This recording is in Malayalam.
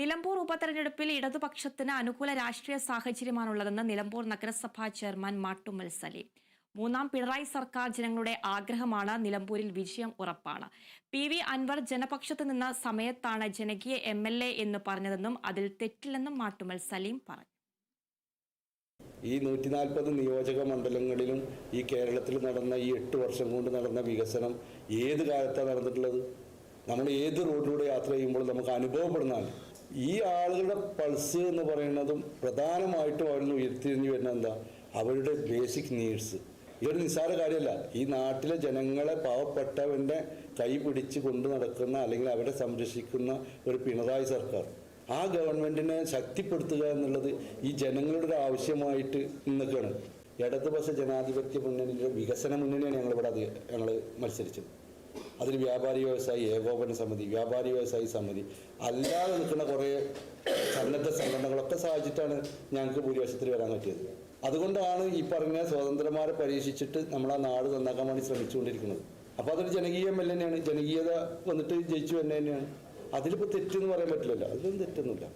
നിലമ്പൂർ ഉപതെരഞ്ഞെടുപ്പിൽ ഇടതുപക്ഷത്തിന് അനുകൂല രാഷ്ട്രീയ സാഹചര്യമാണുള്ളതെന്ന് നിലമ്പൂർ നഗരസഭാ ചെയർമാൻ മാട്ടുമ്മൽ സലീം. മൂന്നാം പിണറായി സർക്കാർ ജനങ്ങളുടെ ആഗ്രഹമാണ് നിലമ്പൂരിൽ വിജയം ഉറപ്പാണ്. പി വി അൻവർ ജനപക്ഷത്ത് നിന്ന സമയത്താണ് ജനകീയ എം എൽ എ എന്ന് പറഞ്ഞതെന്നും അതിൽ തെറ്റില്ലെന്നും മാട്ടുമ്മൽ സലീം പറഞ്ഞു. ഈ നൂറ്റി നാൽപ്പത് നിയോജക മണ്ഡലങ്ങളിലും ഈ കേരളത്തിൽ നടന്ന ഈ എട്ട് വർഷം കൊണ്ട് നടന്ന വികസനം ഏത് കാലത്താണ് നടന്നിട്ടുള്ളത്? നമ്മൾ ഏത് റോഡിലൂടെ യാത്ര ചെയ്യുമ്പോൾ നമുക്ക് അനുഭവപ്പെടുന്നതാണ് ഈ ആളുകളുടെ പൾസ് എന്ന് പറയുന്നതും പ്രധാനമായിട്ടും അവരിൽ ഉയർത്തിരിഞ്ഞു വരുന്ന എന്താ? അവരുടെ ബേസിക് നീഡ്സ് ഇതൊരു നിസ്സാര കാര്യമല്ല. ഈ നാട്ടിലെ ജനങ്ങളെ പാവപ്പെട്ടവന്റെ കൈ പിടിച്ച് കൊണ്ടു നടക്കുന്ന അല്ലെങ്കിൽ അവരെ സംരക്ഷിക്കുന്ന ഒരു പിണറായി സർക്കാർ. ആ ഗവൺമെന്റിനെ ശക്തിപ്പെടുത്തുക എന്നുള്ളത് ഈ ജനങ്ങളുടെ ഒരു ആവശ്യമായിട്ട് നിൽക്കുകയാണ്. ഇടതുപക്ഷ ജനാധിപത്യ മുന്നണിയുടെ വികസന മുന്നണിയാണ് ഞങ്ങളിവിടെ അത് ഞങ്ങൾ മത്സരിച്ചത്. അതിൽ വ്യാപാരി വ്യവസായി ഏകോപന സമിതി വ്യാപാരി വ്യവസായി സമിതി. അല്ലാതെ നിൽക്കുന്ന കുറേ സന്നദ്ധ സംഘടനകളൊക്കെ സഹായിച്ചിട്ടാണ് ഞങ്ങൾക്ക് ഭൂരിപക്ഷത്തിൽ വരാൻ പറ്റിയത്. അതുകൊണ്ടാണ് ഈ പറഞ്ഞ സ്വതന്ത്രമാരെ പരീക്ഷിച്ചിട്ട് നമ്മൾ ആ നാട് നന്നാക്കാൻ വേണ്ടി ശ്രമിച്ചുകൊണ്ടിരിക്കുന്നത്. അപ്പോൾ അതൊരു ജനകീയ എം എൽ തന്നെയാണ് ജനകീയത വന്നിട്ട് ജയിച്ചു എന്നെ തന്നെയാണ്. അതിലിപ്പോൾ തെറ്റെന്ന് പറയാൻ പറ്റില്ലല്ലോ. അതിലൊന്നും തെറ്റൊന്നുമില്ല.